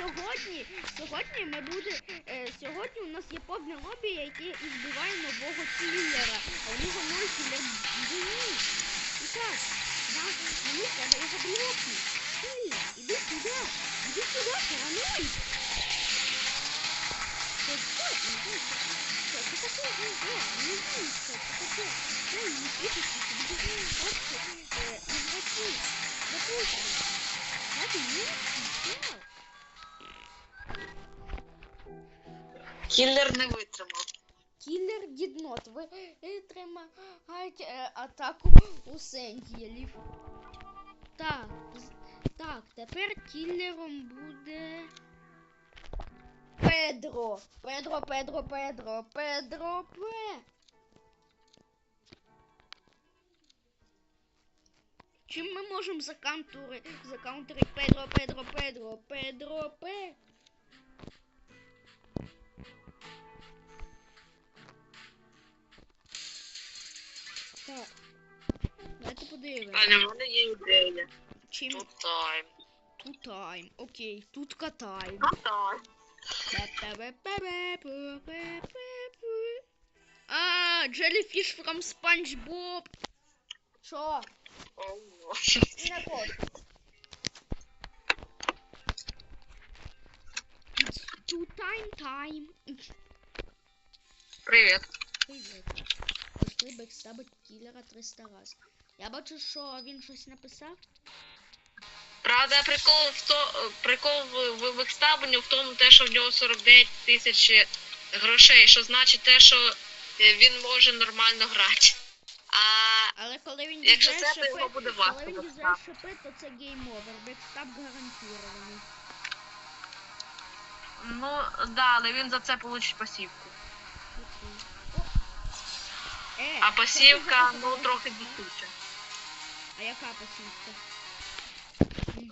сьогодні, сьогодні ми буде, е, сьогодні у нас є повне лобі, яке ізбиває нового кіллера. А у нього новий кіллер. І так, нам, мені треба його блокнути. Кіллер, іди сюди, іди сюди, параной. Що це? Що це таке? Не знаю, що це таке. Це не пишеться, тобі просто, е, не працює. Допустим. Знаєте, ні, що? Кіллер не витримав. Кіллер Діднот. витримають е, атаку у сендіелів. Так, так, тепер кіллером буде. Педро. Педро, Педро, Педро, Педро П. Чим ми можемо закаунтери, закаунтерити Педро, Педро, Педро, Педро П? Так. Давайте подивимось. Аня, в мене є ідея. Чим Тут тайм. тут тайм. Окей, тут катаємо. Тут тайм. А, Jellyfish from SpongeBob. Що? Не хочу. It's two time time. Привіт. Привіт. Пішли бекстабить кілера 300 раз. Я бачу, що він щось написав. Правда, прикол в то прикол в, в векстабленні в тому, те, що в нього 49 тисяч грошей, що значить те, що е, він може нормально грати. А Але коли він Якщо це, то його буде важко коли він дізає шипи, то це гейм овер. Бекстап гарантований. ну да, але він за це получить пасівку. Е, А що пасівка, ну трохи дітуча. А яка пасівка?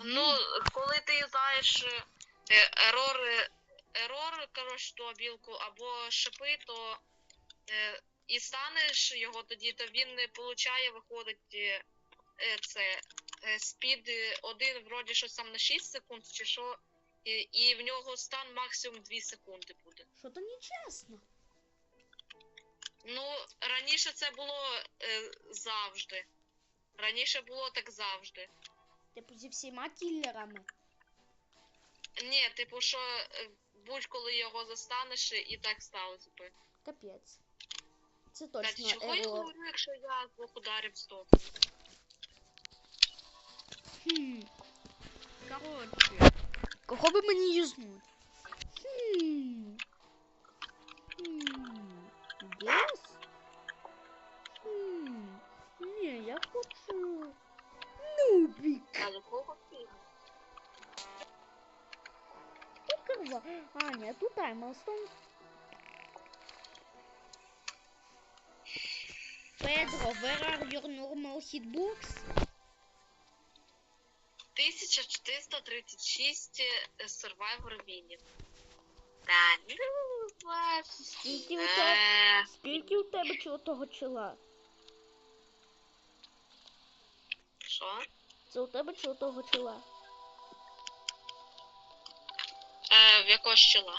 Ну, коли ти юзаєш е, е, ерори, ерор, коротше, ту білку або шипи, то е, і станеш його тоді, то він не получає, виходить е, е, це е, спід 1 вроді щось там на 6 секунд, чи що, і, і в нього стан максимум 2 секунди буде. Що то нечесно. Ну, раніше це було е, завжди. Раніше було так завжди. Типу зі всіма кіллерами. Ні, типу, що е, будь-коли його застанеш, і так сталося би. Капець. Це Так, точно чого я ерор. говорю, якщо я з двох ударів стоп? Хм. Коротше. Кого би мені юзнуть? Хм. Хм. Гес? Покерва. А, ні, тут Таймлстон. Pedro, where are your normal hitbox? 1436 е, Survivor Winning. Та ну ваш. Скільки у тебе? Е, Скільки у тебе чого того чола? Що? Це у тебе чого того чола? Е, в якого щела?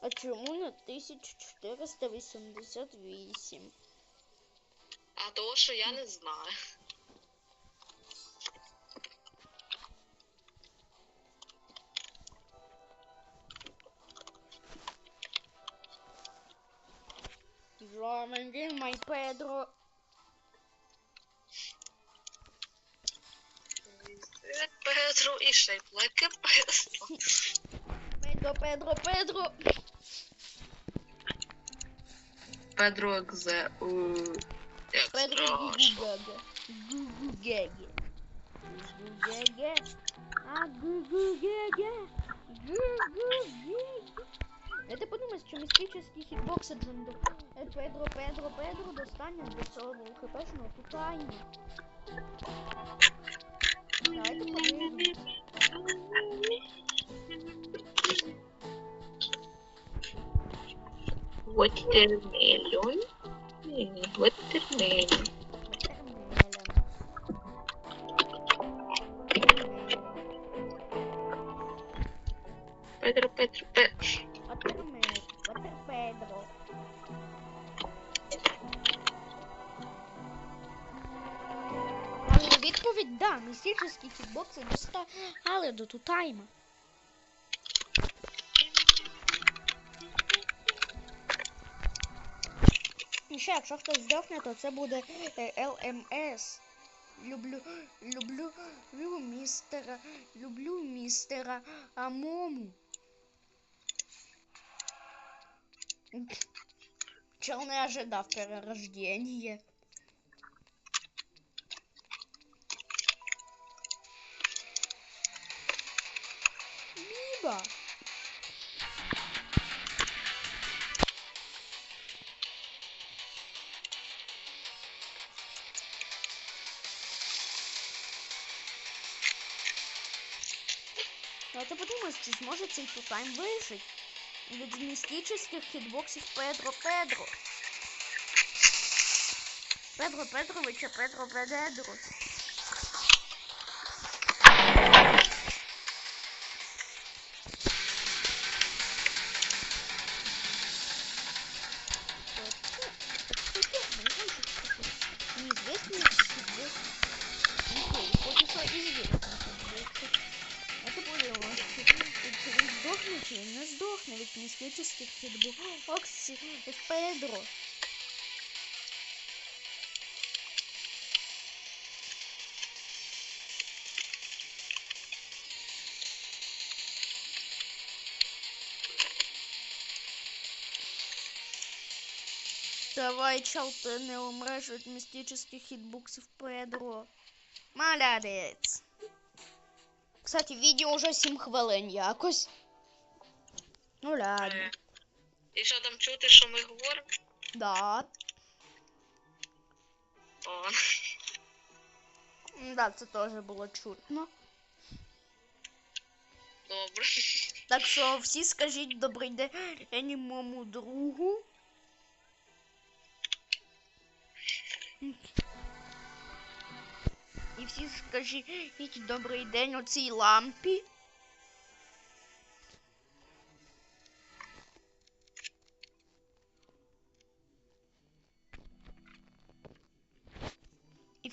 А чому на 1488? А того, що я не знаю. Drumming in my Pedro. Е, Петро і шейплеки Петро. Pedro, Pedro, Pedro. Педро Екзе. Страшно. Гугугага. Гугугеге. Гугугеге. А гугугеге. Гугугеге. Это подумай, що містичний хітбокс Джендо. Педро, Педро, Педро достане до цього хпшного питання. Watermelon. Hmm, watermelon. Pedro, Pedro, Pedro. Але відповідь да, містичні кікбокси достали до тутайма. І ще, якщо хтось здохне, то це буде е, ЛМС. Люблю, люблю, люблю містера, люблю містера Амому. Чел не ожидав перерождения. Биба. Давайте подумаємо, чи зможе цей тутайм вижити від містичних хітбоксів Педро Педро. Педро Петровича Педро Педедро. Від містичних хітбоксів Педро. Давай, чел, ти не умреш від містичних хітбоксів Педро. Молодець. Кстати, відео уже 7 хвилин якось. Ну ладно. Е, І що там чути, що ми говоримо? Да. О, Да, це теж було чутно. добре. Так що всі скажіть добрий день моєму другу. І всі скажіть добрий день оцій лампі.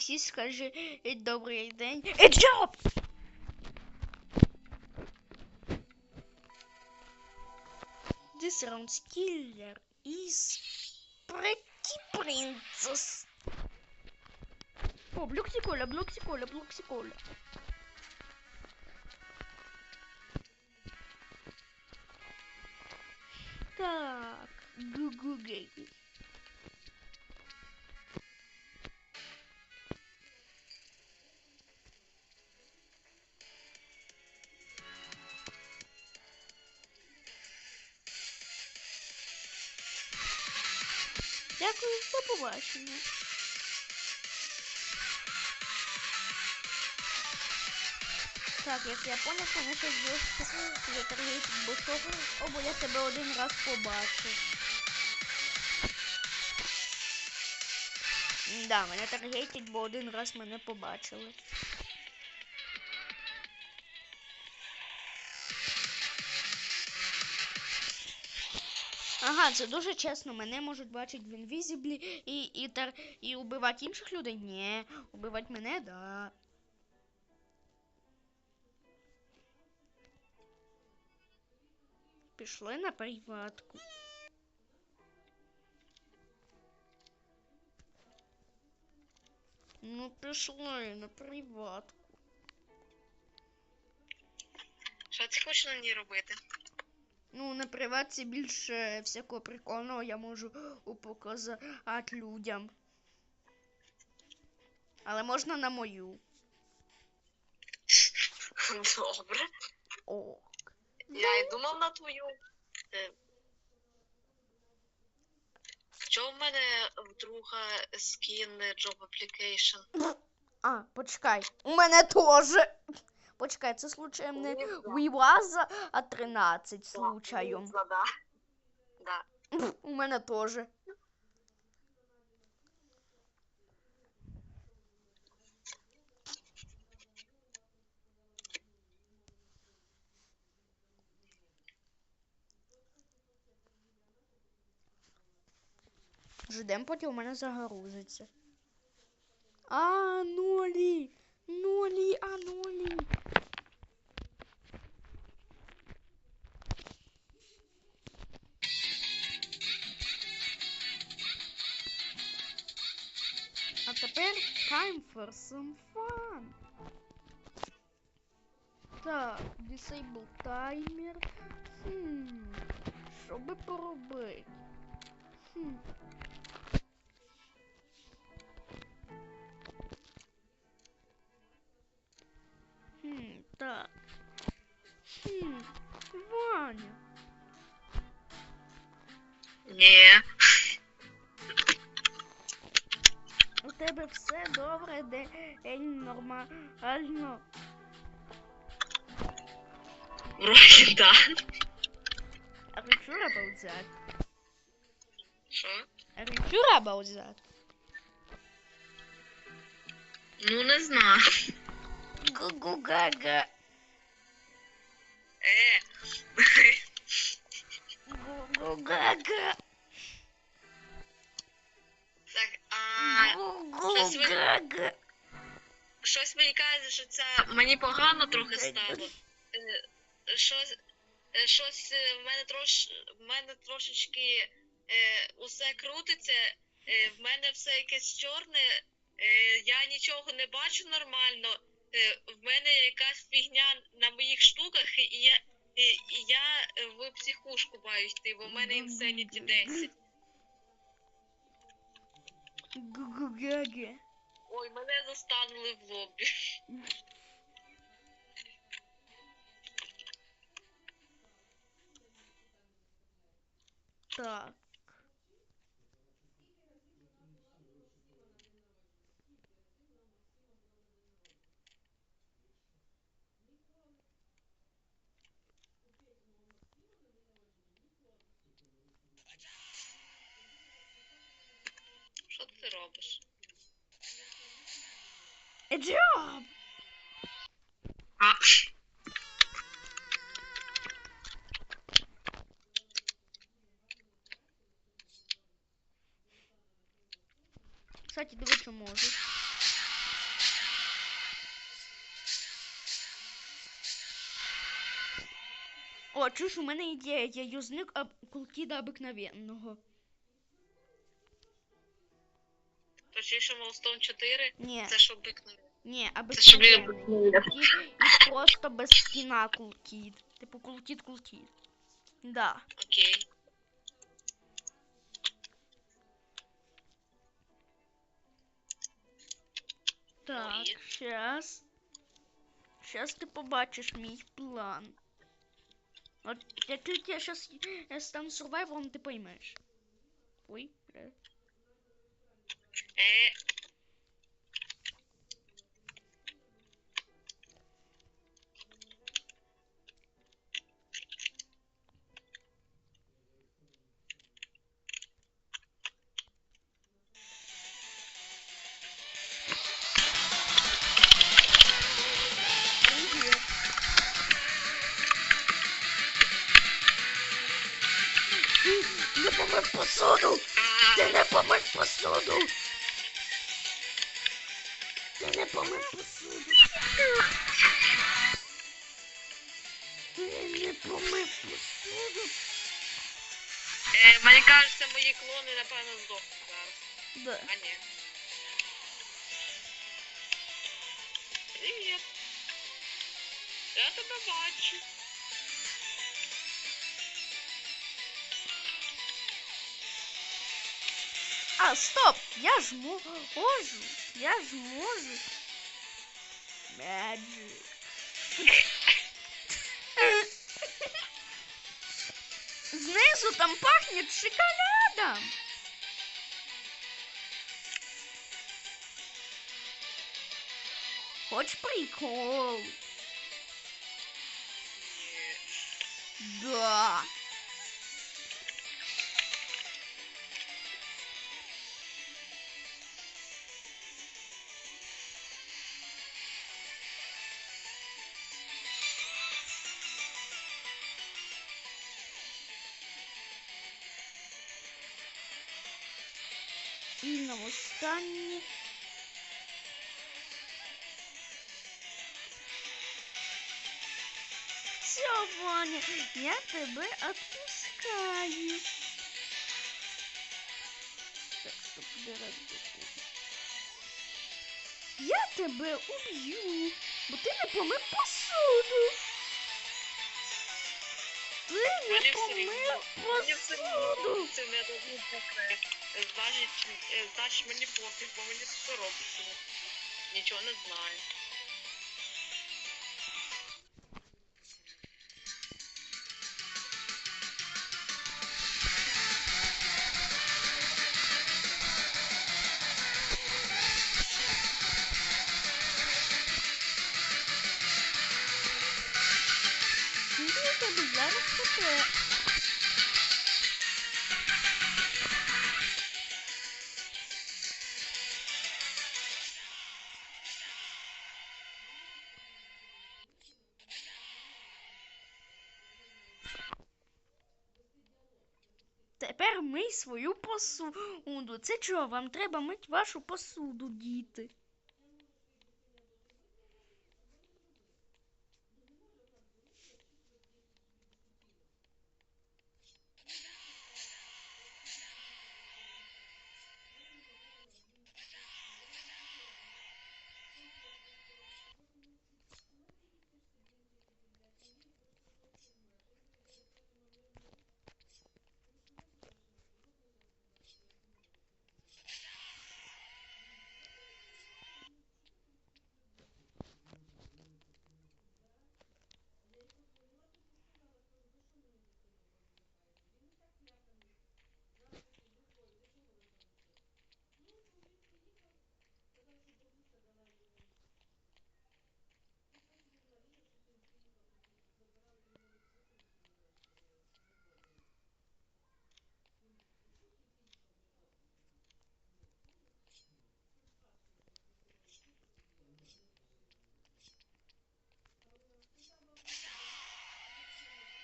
Всі скажіть добрий день. Job! This round's killer is Pretty Princess. О, блюксиколя, блюксиколя, блюксиколя. Так, гу-гу-гей. Побачення. Так, як я понял, що наша зв'язка затаргетить, бо що, о, бо я тебе один раз побачив. Да, мене таргетить, бо один раз мене побачили. Ага, це дуже чесно. Мене можуть бачити в інвізіблі і, і, тар, і убивати інших людей? Ні. Убивати мене, да. Пішли на приватку. Ну, пішли на приватку. Що ти хочеш на ній робити? Ну, на приватці більше всякого прикольного я можу показати людям. Але можна на мою. Добре. О. Я й думав на твою. Е, Що в мене в друга скін Job Application? А, почекай. У мене теж. Почекай, це случаєм не ну, We а 13 случаєм. У мене теж. Ждемо, поки у мене загрузиться. А, нулі! Нулі, а нулі. А тепер time for some fun. Так, disable таймер. Хм, що би поробити? Хм. Так. Хм, Ваня. Ні. У тебе все добре, день нормально. Вроді так. Are you sure about that? Що? Are you sure about that? Ну не знаю. Гу-гу-га-га. Що це мені погано трохи стало. Е, Щось, е, щось е, в мене трош, в мене трошечки е, усе крутиться, е, в мене все якесь чорне, е, я нічого не бачу нормально. Е, в мене якась фігня на моїх штуках, і я, і, і я в психушку маю йти, бо в мене Insanity 10. Гу-гу-га-га. Ой, мене застанули в лобі. Так. Що ти робиш? A job! Кстати, диви, що можу. О, чуєш, у мене ідея, я юзник кулкіда обикновенного. Точніше, Молстон 4, Ні, це щоб обикновено. ні, Це щоб я обикновенний. обикновено. І, просто без скіна кулкід. Типу кулкід кулкід. Да. Окей. Так, Ой. щас. Щас ти побачиш мій план. От як тільки я щас я стану сурвайвером, ти поймеш. Ой, бля. Е, Привіт. Ти не помив посуду! а, Ти не помив посуду! Посуду! Помив е, мені кажеться, мої клони, напевно, здохнуть зараз. Да. А ні. Привіт. Я тебе бачу. А, стоп! Я ж можу! Я ж можу! Magic. Знизу там пахнет шоколадом. Хочешь прикол? Да. Останнє. Все, Ваня, я тебе отпускаю. Так, стоп, де розбити? Я тебе уб'ю, бо ти не помив посуду. Ти не помив посуду. Це не робить. Значить, е, значить мені пофіг, бо мені робиться. Нічого не знаю. Тепер мий свою посуду. Це чого? Вам треба мити вашу посуду, діти.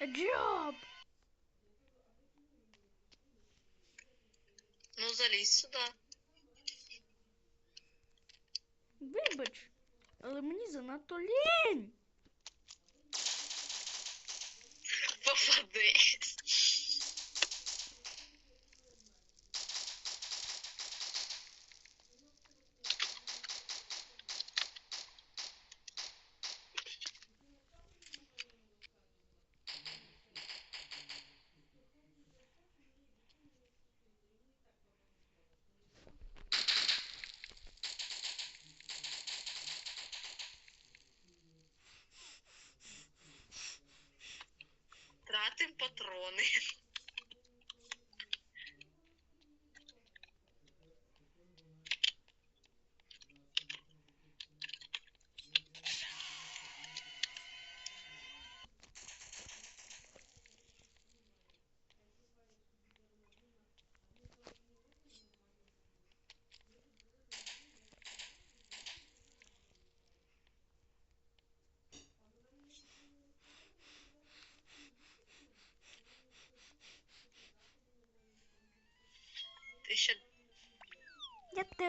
Job! Ну, залізь сюди. Вибач, але мені занадто лінь. Попадись. Тратим патрони.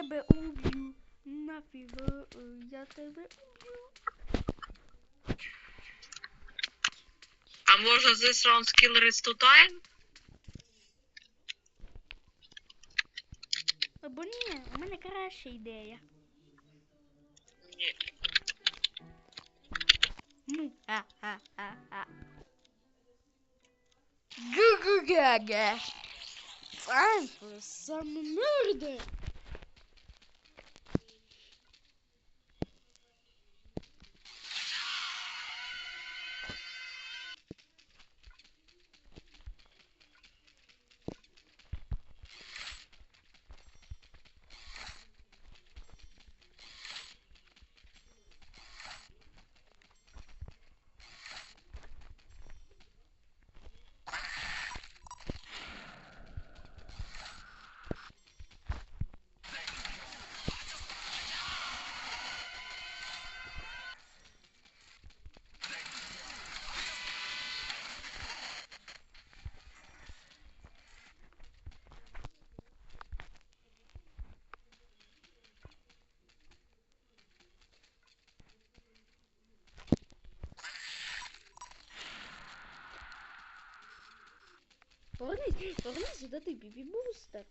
тебе уб'ю. Нафіг, е, я тебе уб'ю. А можна this round killer is to time? Або ні, у мене краща ідея. Ні. Ну, ха-ха-ха-ха. Гу-гу-га-га. Time for some murder. Повернись, повернись сюда ти, бібі бустер.